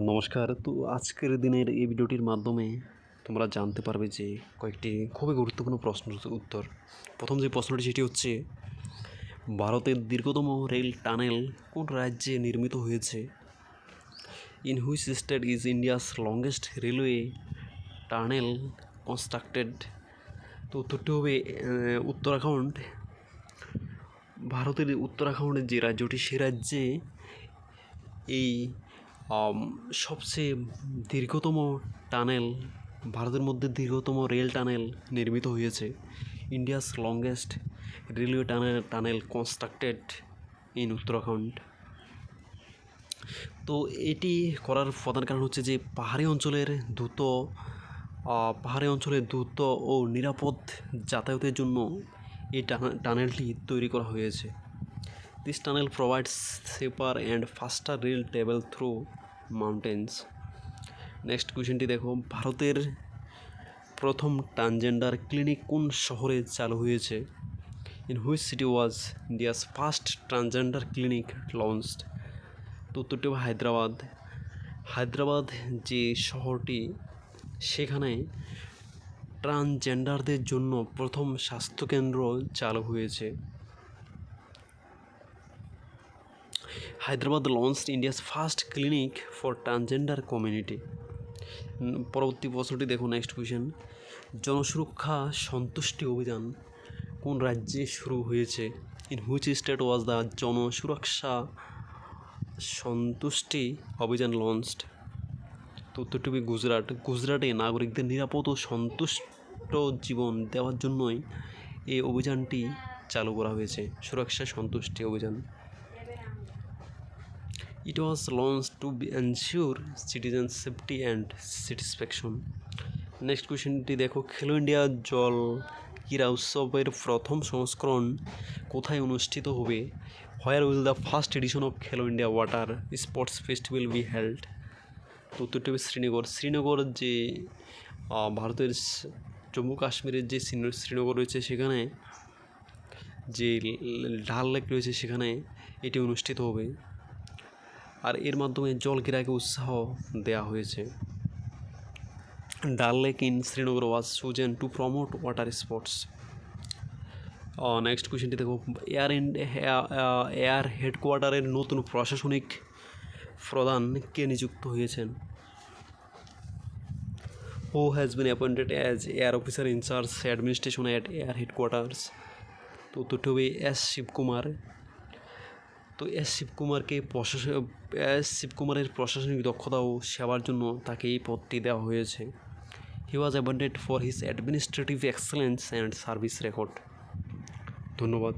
নমস্কার। তো আজকের দিনের এই ভিডিওটির মাধ্যমে তোমরা জানতে পারবে যে কয়েকটি খুবই গুরুত্বপূর্ণ প্রশ্নের উত্তর। প্রথম যে প্রশ্নটি, সেটি হচ্ছে, ভারতের দীর্ঘতম রেল টানেল কোন রাজ্যে নির্মিত হয়েছে? In which state is India's longest railway tunnel constructed তো উত্তরটি হবে উত্তরাখণ্ড। ভারতের উত্তরাখণ্ডের যে রাজ্যটি, সে রাজ্যে এই সবচেয়ে দীর্ঘতম টানেল, ভারতের মধ্যে দীর্ঘতম রেল টানেল নির্মিত হয়েছে। India's longest railway tunnel tunnel constructed in Uttarakhand. তো এটি করার প্রধান কারণ হচ্ছে যে, পাহাড়ি অঞ্চলের দ্রুত পাহাড়ি অঞ্চলের দ্রুত ও নিরাপদ যাতায়াতের জন্য এই টানা- টানেলটি তৈরি করা হয়েছে। This tunnel provides safer and faster rail travel through mountains next কোয়েশ্চেনটি দেখো। ভারতের প্রথম ট্রান্সজেন্ডার ক্লিনিক কোন শহরে চালু হয়েছে? In which city was India's first transgender clinic launched তো উত্তরটি হায়দ্রাবাদ। হায়দ্রাবাদ যে শহরটি, সেখানে ট্রান্সজেন্ডারদের জন্য প্রথম স্বাস্থ্যকেন্দ্র চালু হয়েছে। Hyderabad launched India's first clinic for transgender community পরবর্তী প্রশ্নটি দেখুন নেক্সট কোয়েশ্চেন জনসুরক্ষা সন্তুষ্টি অভিযান কোন রাজ্যে শুরু হয়েছে? In which state was the Jansuraksha Santushti Abhiyan launched তো উত্তরটি গুজরাট। গুজরাটে নাগরিকদের নিরাপদ ও সন্তুষ্ট জীবন দেওয়ার জন্যই এই অভিযানটি চালু করা হয়েছে। সুরক্ষা সন্তুষ্টি অভিযান। It was launched to ensure citizen safety and satisfaction. Next কোয়েশ্চেনটি দেখো খেলো ইন্ডিয়া জল ক্রীড়া উৎসবের প্রথম সংস্করণ কোথায় অনুষ্ঠিত হবে? Where will the first edition of Khelo India water sports festival be held তো উত্তরটি হবে শ্রীনগর। শ্রীনগর যে ভারতের জম্মু কাশ্মীরের যে শ্রীন- শ্রীনগর রয়েছে সেখানে, যে ডাল লেক রয়েছে সেখানে এটি অনুষ্ঠিত হবে। আর এর মাধ্যমে জল ক্রীড়াকে উৎসাহ দেওয়া হয়েছে। Dal lake in Srinagar was chosen to promote water sports next কোয়েশ্চেনটি দেখো এয়ার ইন্ড এয়ার হেডকোয়ার্টারের নতুন প্রশাসনিক প্রধান কে নিযুক্ত হয়েছেন? Who has been appointed as air officer in charge administration at air headquarters তো উত্তরটি হবে এস শিবকুমার। তো এস শিবকুমারকে প্রশাসন এস শিবকুমারের প্রশাসনিক দক্ষতা ও সেবার জন্য তাকে এই পদটি দেওয়া হয়েছে। He was appointed for his administrative excellence and service record ধন্যবাদ।